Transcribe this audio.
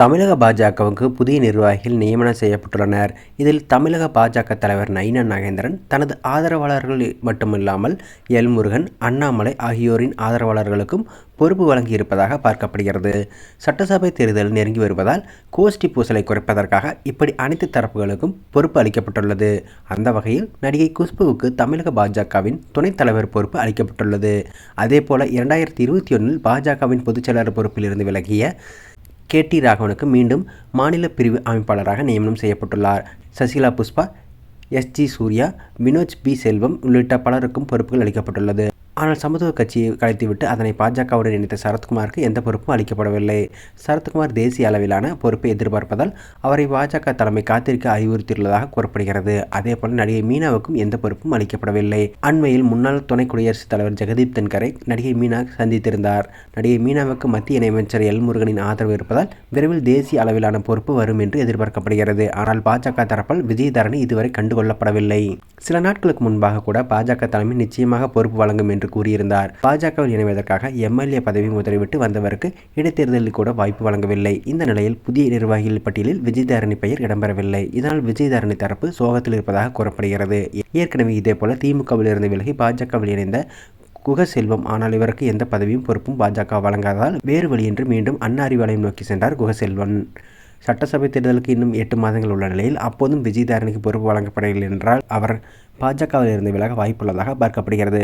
தமிழக பாஜகவுக்கு புதிய நிர்வாகிகள் நியமனம் செய்யப்பட்டுள்ளனர். இதில் தமிழக பாஜக தலைவர் நயினா நாகேந்திரன் தனது ஆதரவாளர்கள் மட்டுமில்லாமல் எல் முருகன் அண்ணாமலை ஆகியோரின் ஆதரவாளர்களுக்கும் பொறுப்பு வழங்கியிருப்பதாக பார்க்கப்படுகிறது. சட்டசபை தேர்தல் நெருங்கி வருவதால் கோஷ்டி பூசலை குறைப்பதற்காக இப்படி அனைத்து தரப்புகளுக்கும் பொறுப்பு அளிக்கப்பட்டுள்ளது. அந்த வகையில் நடிகை குஷ்புவுக்கு தமிழக பாஜகவின் துணைத் தலைவர் பொறுப்பு அளிக்கப்பட்டுள்ளது. அதேபோல இரண்டாயிரத்தி இருபத்தி ஒன்றில் பாஜகவின் பொதுச்செயலாளர் பொறுப்பிலிருந்து விலகிய கே டி ராகவனுக்கு மீண்டும் மாநில பிரிவு அமைப்பாளராக நியமனம் செய்யப்பட்டுள்ளார். Sasikala Pushpa S G Surya Vinoj P Selvam உள்ளிட்ட பலருக்கும் பொறுப்புகள் அளிக்கப்பட்டுள்ளது. ஆனால் சமத்துவ கட்சியை கலைத்துவிட்டு அதனை பாஜகவுடன் இணைத்த சரத்குமாருக்கு எந்த பொறுப்பும் அளிக்கப்படவில்லை. சரத்குமார் தேசிய அளவிலான பொறுப்பை எதிர்பார்ப்பதால் அவரை பாஜக தலைமை காத்திருக்க அறிவுறுத்தியுள்ளதாக கூறப்படுகிறது. அதேபோல் நடிகை மீனாவுக்கும் எந்த பொறுப்பும் அளிக்கப்படவில்லை. அண்மையில் முன்னாள் துணை குடியரசுத் தலைவர் ஜெகதீப் தன்கரை நடிகை மீனா சந்தித்திருந்தார். நடிகை மீனாவுக்கு மத்திய இணையமைச்சர் எல் முருகனின் ஆதரவு இருப்பதால் விரைவில் தேசிய அளவிலான பொறுப்பு வரும் என்று எதிர்பார்க்கப்படுகிறது. ஆனால் பாஜக தரப்பால் விஜயதரணி இதுவரை கண்டுகொள்ளப்படவில்லை. சில நாட்களுக்கு முன்பாக கூட பாஜக தலைமை நிச்சயமாக பொறுப்பு வழங்கும் என்று என்று கூறியிருந்தார். பாஜகவில் இணைவதற்காக எம்எல்ஏ பதவி உத்தரவிட்டு வந்தவருக்கு இடைத்தேர்தலில் கூட வாய்ப்பு வழங்கவில்லை. இந்த நிலையில் புதிய நிர்வாகிகள் பட்டியலில் விஜயதாரணி பெயர் இடம்பெறவில்லை. இதனால் விஜயதாரணி தரப்பு சோகத்தில் இருப்பதாக கூறப்படுகிறது. ஏற்கனவே இதேபோல திமுகவில் இருந்து விலகி பாஜகவில் இணைந்த குக செல்வம் ஆனால் இவருக்கு எந்த பதவியும் பொறுப்பும் பாஜக வழங்காததால் வேறு வழியின்றி மீண்டும் அண்ணா அறிவாலயம் நோக்கி சென்றார் குகசெல்வன். சட்டசபை தேர்தலுக்கு இன்னும் எட்டு மாதங்கள் உள்ள நிலையில் அப்போதும் விஜயதாரணிக்கு பொறுப்பு வழங்கப்படவில்லை என்றால் அவர் பாஜகவில் இருந்து விலக வாய்ப்புள்ளதாக பார்க்கப்படுகிறது.